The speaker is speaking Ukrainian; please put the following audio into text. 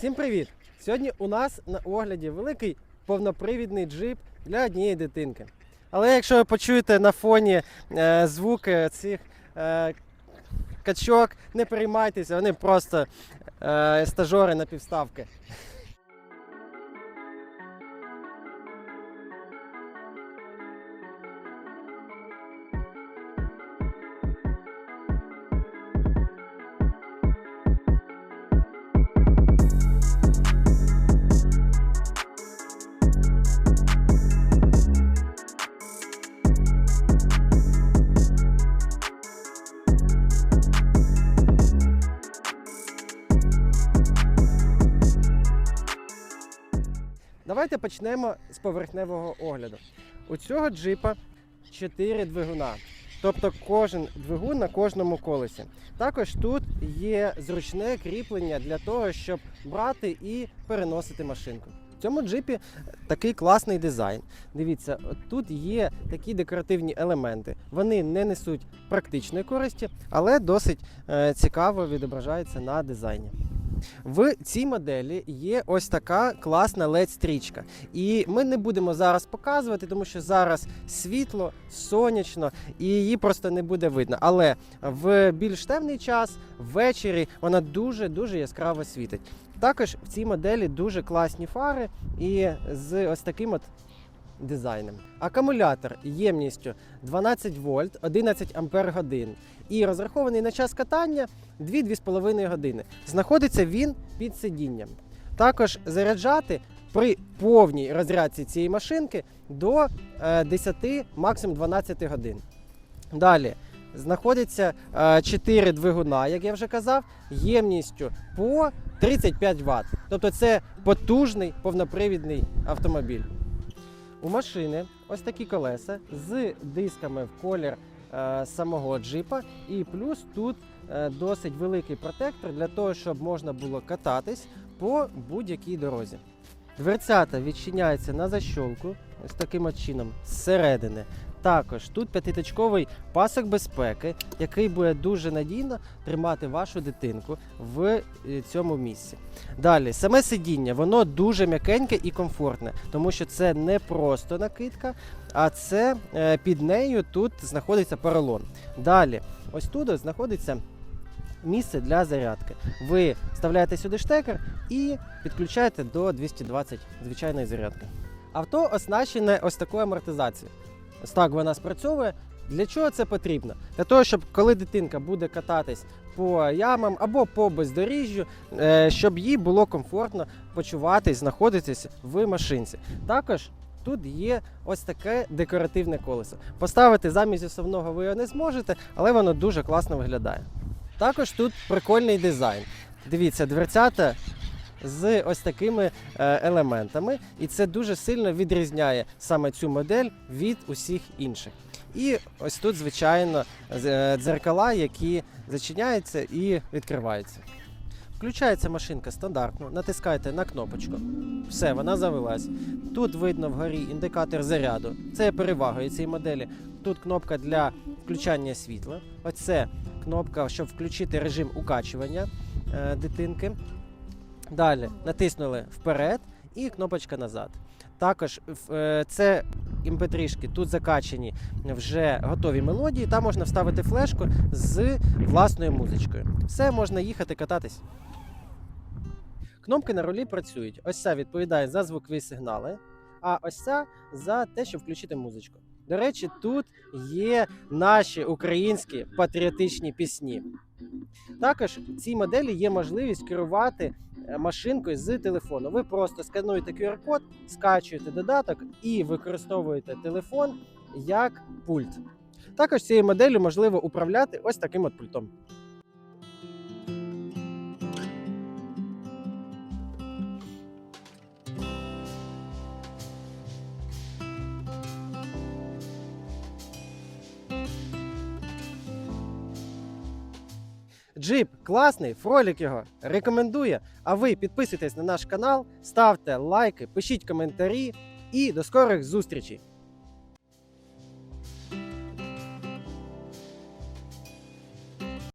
Всім привіт! Сьогодні у нас на огляді великий повнопривідний джип для однієї дитинки. Але якщо ви почуєте на фоні е, звуки цих е, качок, не переймайтеся, вони просто е, стажори на півставки. Давайте почнемо з поверхневого огляду. У цього джипа 4 двигуна. Тобто кожен двигун на кожному колесі. Також тут є зручне кріплення для того, щоб брати і переносити машинку. В цьому джипі такий класний дизайн. Дивіться, тут є такі декоративні елементи. Вони не несуть практичної користі, але досить е, цікаво відображаються на дизайні. В цій моделі є ось така класна LED-стрічка. І ми не будемо зараз показувати, тому що зараз світло, сонячно, і її просто не буде видно. Але в більш темний час, ввечері, вона дуже-дуже яскраво світить. Також в цій моделі дуже класні фари і з ось таким от дизайном. Акумулятор ємністю 12 вольт, 11 ампер годин і розрахований на час катання 2-2,5 години. Знаходиться він під сидінням. Також заряджати при повній розрядці цієї машинки до е, 10, максимум 12 годин. Далі знаходиться 4 двигуна, як я вже казав, ємністю по 35 Вт. Тобто це потужний повнопривідний автомобіль. У машини ось такі колеса з дисками в колір е, самого джипа, і плюс тут е, досить великий протектор для того, щоб можна було кататись по будь-якій дорозі. Дверцята відчиняються на защолку, ось таким чином, зсередини. Також тут п'ятиточковий пасок безпеки, який буде дуже надійно тримати вашу дитинку в е, цьому місці. Далі, саме сидіння, воно дуже м'якеньке і комфортне, тому що це не просто накидка, а це е, під нею тут знаходиться поролон. Далі, ось тут знаходиться місце для зарядки. Ви вставляєте сюди штекер і підключаєте до 220 звичайної зарядки. Авто оснащене ось такою амортизацією. Так вона спрацьовує. Для чого це потрібно? Для того, щоб коли дитинка буде кататись по ямам або по бездоріжжю, е, щоб їй було комфортно почуватись, знаходитись в машинці. Також тут є ось таке декоративне колесо. Поставити замість основного ви його не зможете, але воно дуже класно виглядає. Також тут прикольний дизайн. Дивіться, дверцята з ось такими е, елементами, і це дуже сильно відрізняє саме цю модель від усіх інших. І ось тут, звичайно, е, дзеркала, які зачиняються і відкриваються. Включається машинка стандартно, натискаєте на кнопочку. Все, вона завелась. Тут видно вгорі індикатор заряду. Це є перевагою цієї моделі. Тут кнопка для включання світла. Оце кнопка, щоб включити режим укачування е, дитинки. Далі натиснули вперед і кнопочка назад. Також е, це імпетрішки тут закачені вже готові мелодії. Там можна вставити флешку з власною музичкою. Все можна їхати кататись. Кнопки на рулі працюють. Ось ця відповідає за звукові сигнали, а ось ця за те, щоб включити музичку. До речі, тут є наші українські патріотичні пісні. Також в цій моделі є можливість керувати машинкою з телефону. Ви просто скануєте QR-код, скачуєте додаток і використовуєте телефон як пульт. Також цією моделлю можливо управляти ось таким от пультом. Джип класний, фролік його рекомендує. А ви підписуйтесь на наш канал, ставте лайки, пишіть коментарі і до скорих зустрічей!